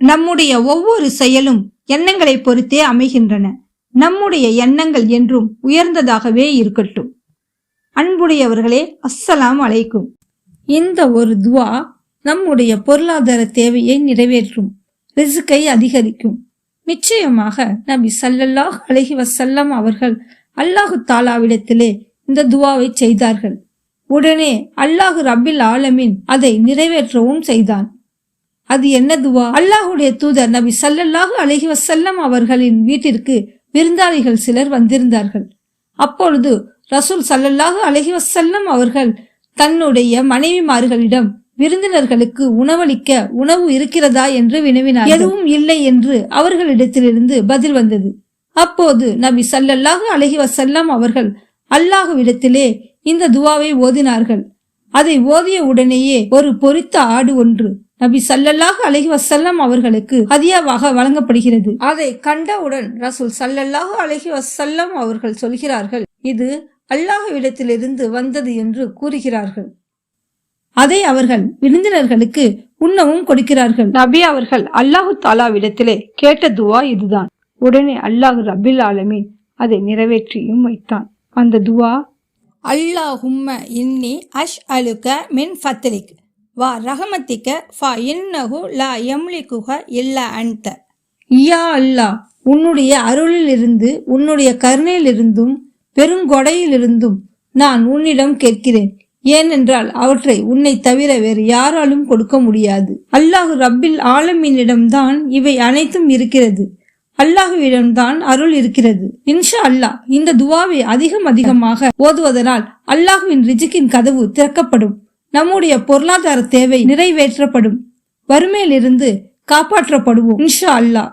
நம்முடைய ஒவ்வொரு செயலும் எண்ணங்களை பொறுத்தே அமைகின்றன. நம்முடைய எண்ணங்கள் என்றும் உயர்ந்ததாகவே இருக்கட்டும். அன்புடையவர்களே அஸ்ஸலாம் அலைக்கும். இந்த ஒரு துவா நம்முடைய பொருளாதார தேவையை நிறைவேற்றும் ரிசுக்கை அதிகரிக்கும். நிச்சயமாக நபி சல்லல்லாஹ் அலஹி வசல்லம் அவர்கள் அல்லாஹு தாலாவிடத்திலே இந்த துவாவை செய்தார்கள். உடனே அல்லாஹு ரபில் ஆலமின் அதை நிறைவேற்றவும் செய்தான். அது என்ன துவா? அல்லாஹுடைய தூதர் நபி சல்லல்லாஹு அலஹி வசல்லம் அவர்களின் வீட்டிற்கு விருந்தாளிகள் சிலர் வந்திருந்தார்கள். அப்பொழுது ரசூல் சல்லல்லாஹு அலஹி வசல்லம் அவர்கள் தன்னுடைய மனைவிமார்களிடம் விருந்தினர்களுக்கு உணவளிக்க உணவு இருக்கிறதா என்று வினவினார் எதுவும் இல்லை என்று அவர்களிடத்திலிருந்து பதில் வந்தது. அப்போது நபி சல்லல்லாஹு அலஹி வஸல்லம் அவர்கள் அல்லாஹுவிடத்திலே இந்த துவாவை ஓதினார்கள். அதை ஓதிய உடனேயே ஒரு பொறித்த ஆடு ஒன்று நபி சல்லல்லாஹ் அலஹி வசல்லம் அவர்களுக்கு ஹதியாவாக வழங்கப்படுகிறது. அதை கண்டவுடன் ரசூல் சல்லல்லாஹு அலஹி வசல்லம் அவர்கள் சொல்கிறார்கள் இது அல்லாஹ்விடத்திலிருந்து வந்தது என்று கூறுகிறார்கள். அதை அவர்கள் விருந்தினர்களுக்கு உண்ணவும் கொடுக்கிறார்கள். நபி அவர்கள் அல்லாஹு தாலாவிடத்திலே கேட்ட துவா இதுதான். உடனே அல்லாஹ் ரபில் ஆலமீன் அதை நிறைவேற்றியும் வைத்தான். அந்த துவா அல்லாஹும்ம இன்னி அஷ் அலுக மின் ஃபத்லிக். வா ரஹமத்திக்க ஃபா இன்னஹு லா யம்லிகுஹ இல்லா அன்த. யா அல்லாஹ் உன்னுடைய அருளிலிருந்து உன்னுடைய கருணையிலிருந்தும் பெருங்கொடையிலிருந்தும் நான் உன்னிடம் கேட்கிறேன். ஏனென்றால் அவற்றை உன்னை தவிர வேறு யாராலும் கொடுக்க முடியாது. அல்லாஹு ரப்பில் ஆலமீனிடம்தான் இவை அனைத்தும் இருக்கிறது. அல்லாஹுவிடம்தான் அருள் இருக்கிறது. இன்ஷா அல்லாஹ் இந்த துவாவை அதிகம் அதிகமாக ஓதுவதனால் அல்லாஹுவின் ரிஜிக்கின் கதவு திறக்கப்படும். நம்முடைய பொருளாதார தேவை நிறைவேற்றப்படும். வறுமையிலிருந்து காப்பாற்றப்படுவோம். இன்ஷா அல்லாஹ்.